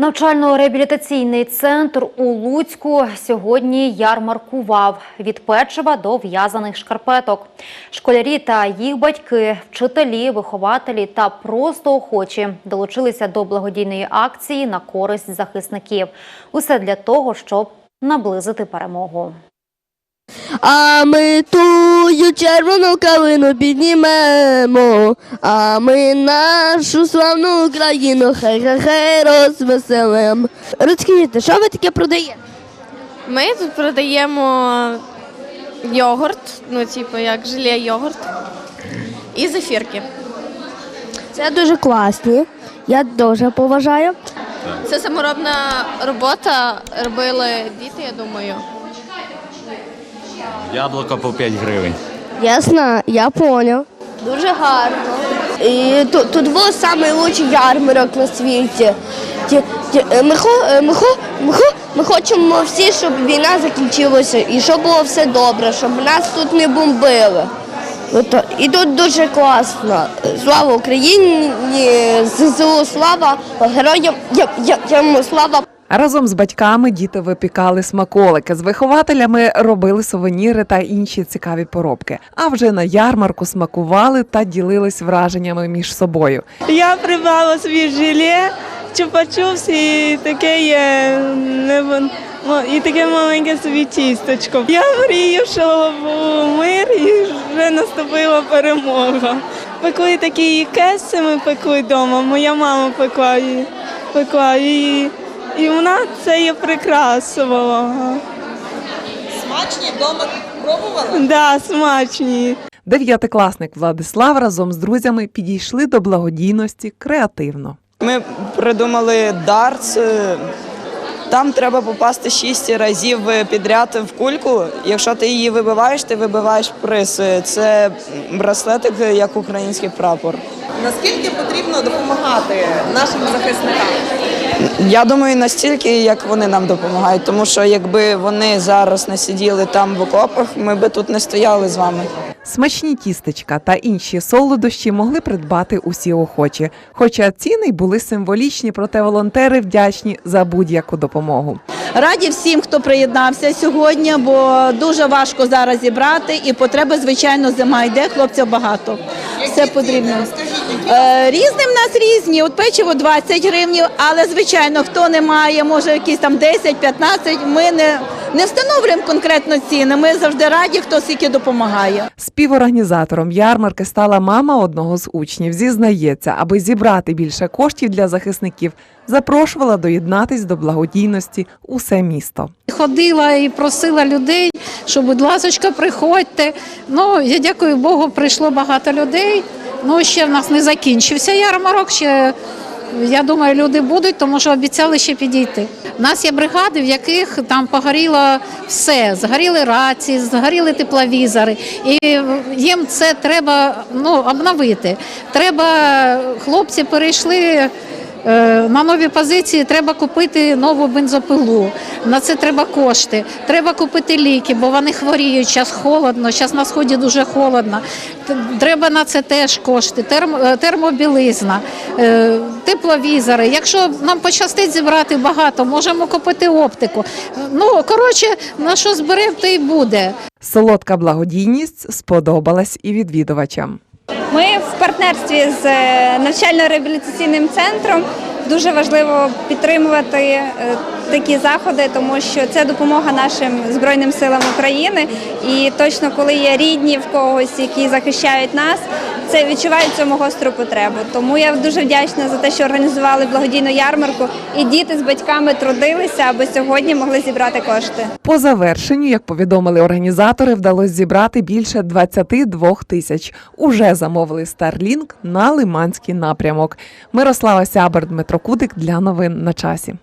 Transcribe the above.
Навчально-реабілітаційний центр у Луцьку сьогодні ярмаркував від печива до в'язаних шкарпеток. Школярі та їх батьки, вчителі, вихователі та просто охочі долучилися до благодійної акції на користь захисників. Усе для того, щоб наблизити перемогу. А ми тую червону калину піднімемо, а ми нашу славну Україну хай-хай-хай розвеселим. Розкажіть, що ви таке продаєте? Ми тут продаємо йогурт, ну, типу, як желе йогурт, і зефірки. Це дуже класні. Я дуже поважаю. Це саморобна робота, робили діти, я думаю. Яблуко по 5 гривень. Ясно, я поняв. Дуже гарно. І тут, тут був найкращий ярмарок на світі. Ті- ті- е, Ми, е, ми, ми, ми хочемо всі, щоб війна закінчилася і щоб було все добре, щоб нас тут не бомбили. От, І тут дуже класно. Слава Україні, ЗСУ, слава героям, я- я- йому слава. Разом з батьками діти випікали смаколики. З вихователями робили сувеніри та інші цікаві поробки. А вже на ярмарку смакували та ділились враженнями між собою. Я придбала собі желе, чупа-чупс і таке є не- і таке маленьке собі тісточко. Я мрію, що був мир і вже наступила перемога. Пекли такі кеси, ми пекли вдома. Моя мама пекла пекла і, і вона це є прикрасувала. Смачні вдома пробували? Да, смачні. Дев'ятикласник Владислав разом з друзями підійшли до благодійності креативно. Ми придумали дартс. Там треба попасти шість разів підряд в кульку. Якщо ти її вибиваєш, ти вибиваєш приз. Це браслетик як український прапор. Наскільки потрібно допомагати нашим захисникам? Я думаю, настільки, як вони нам допомагають, тому що якби вони зараз не сиділи там в окопах, ми би тут не стояли з вами. Смачні тістечка та інші солодощі могли придбати усі охочі. Хоча ціни й були символічні, проте волонтери вдячні за будь-яку допомогу. Раді всім, хто приєднався сьогодні, бо дуже важко зараз зібрати, і потреби, звичайно, зима йде, хлопців багато. Все потрібно. Різним Різні в нас різні. От печиво 20 гривень, але звичайно, хто не має, може якісь там 10-15, ми не, не встановлюємо конкретно ціни. Ми завжди раді, хто скільки допомагає. Співорганізатором ярмарки стала мама одного з учнів. Зізнається, аби зібрати більше коштів для захисників, запрошувала доєднатись до благодійності усе місто. Ходила і просила людей, що, будь ласка, приходьте. Ну, я дякую Богу, прийшло багато людей. Ну, ще в нас не закінчився ярмарок. Ще я думаю, люди будуть, тому що обіцяли ще підійти. У нас є бригади, в яких там погоріло все. Згоріли рації, згоріли тепловізори. І їм це треба ну, обновити. Треба, хлопці перейшли. Е, На нові позиції треба купити нову бензопилу. На це треба кошти. Треба купити ліки, бо вони хворіють. Зараз холодно, зараз на сході дуже холодно. Треба на це теж кошти. Е, термобілизна, е, тепловізори. Якщо нам пощастить зібрати багато, можемо купити оптику. Ну коротше, на що зберемо, то й буде. Солодка благодійність сподобалась і відвідувачам. Ми в партнерстві з е, навчально-реабілітаційним центром. Дуже важливо підтримувати е, такі заходи, тому що це допомога нашим збройним силам України. І точно, коли є рідні в когось, які захищають нас, це відчувають цьому гостру потребу. Тому я дуже вдячна за те, що організували благодійну ярмарку, і діти з батьками трудилися, аби сьогодні могли зібрати кошти. По завершенню, як повідомили організатори, вдалося зібрати більше 22 тисяч. Уже замовили Starlink на Лиманський напрямок. Мирослава Сябер, Дмитро Кудик для новин на часі.